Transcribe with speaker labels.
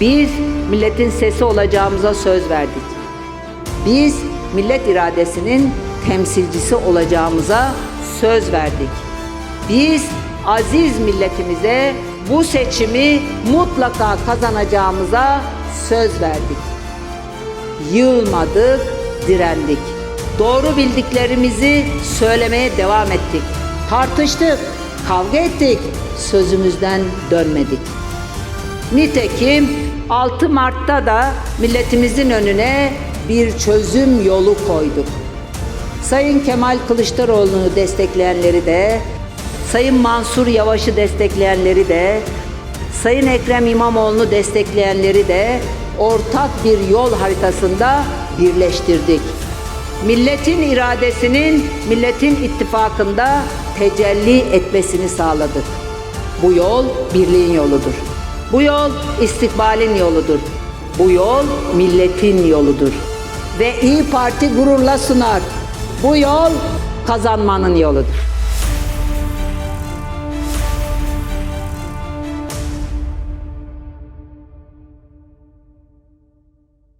Speaker 1: Biz milletin sesi olacağımıza söz verdik. Biz millet iradesinin temsilcisi olacağımıza söz verdik. Biz aziz milletimize bu seçimi mutlaka kazanacağımıza söz verdik. Yılmadık, direndik. Doğru bildiklerimizi söylemeye devam ettik. Tartıştık, kavga ettik, sözümüzden dönmedik. Nitekim 6 Mart'ta da milletimizin önüne bir çözüm yolu koyduk. Sayın Kemal Kılıçdaroğlu'nu destekleyenleri de, Sayın Mansur Yavaş'ı destekleyenleri de, Sayın Ekrem İmamoğlu'nu destekleyenleri de ortak bir yol haritasında birleştirdik. Milletin iradesinin milletin ittifakında tecelli etmesini sağladık. Bu yol birliğin yoludur. Bu yol istikbalin yoludur. Bu yol milletin yoludur. Ve İyi Parti gururla sunar. Bu yol kazanmanın yoludur.